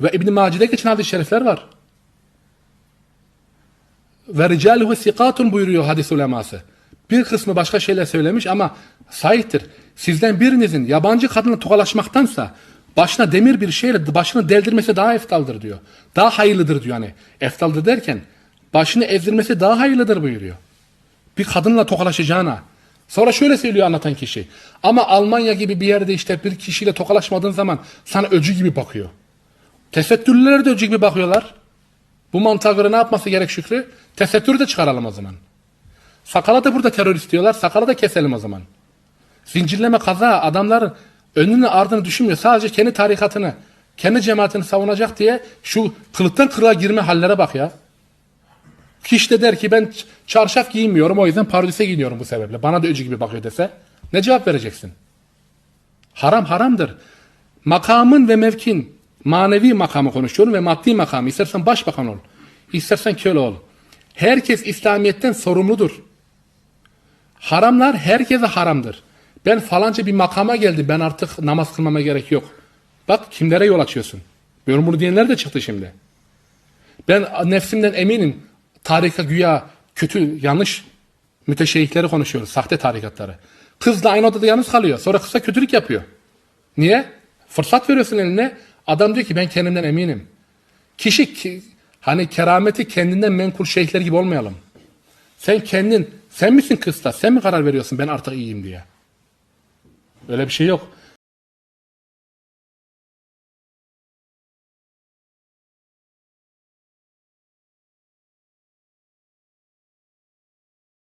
Ve İbn-i Maci'de geçen hadis-i şerifler var. Ve ricaluhu sikatun buyuruyor hadis uleması. Bir kısmı başka şeyler söylemiş ama sahiptir. Sizden birinizin yabancı kadınla tokalaşmaktansa başına demir bir şeyle başını deldirmesi daha eftaldır diyor. Daha hayırlıdır diyor hani. Eftaldır derken başını ezdirmesi daha hayırlıdır buyuruyor. Bir kadınla tokalaşacağına. Sonra şöyle söylüyor anlatan kişi. Ama Almanya gibi bir yerde işte bir kişiyle tokalaşmadığın zaman sana öcü gibi bakıyor. Tesettürlülere de öcü gibi bakıyorlar. Bu mantığa göre ne yapması gerek Şükrü? Tesettürü de çıkaralım o zaman. Sakala da burada terörist diyorlar. Sakala da keselim o zaman. Zincirleme kaza adamların önünü ardını düşünmüyor. Sadece kendi tarikatını, kendi cemaatini savunacak diye şu kılıktan kılığa girme hallere bak ya. Kişi de der ki ben çarşaf giymiyorum o yüzden pardüse giyiniyorum bu sebeple. Bana da öcü gibi bakıyor dese. Ne cevap vereceksin? Haram haramdır. Makamın ve mevkin manevi makamı konuşuyorum ve maddi makamı. İstersen başbakan ol. istersen köle ol. Herkes İslamiyet'ten sorumludur. Haramlar herkese haramdır. Ben falanca bir makama geldim. Ben artık namaz kılmama gerek yok. Bak kimlere yol açıyorsun. Diyorum bunu diyenler de çıktı şimdi. Ben nefsimden eminim. Tarika güya kötü, yanlış müteşeyyihleri konuşuyoruz. Sahte tarikatları. Kızla aynı odada yalnız kalıyor. Sonra kısa kötülük yapıyor. Niye? Fırsat veriyorsun eline. Adam diyor ki ben kendimden eminim. Kişi ki, hani kerameti kendinden menkul şeyhler gibi olmayalım. Sen kendin, sen misin kısta? Sen mi karar veriyorsun ben artık iyiyim diye? Öyle bir şey yok.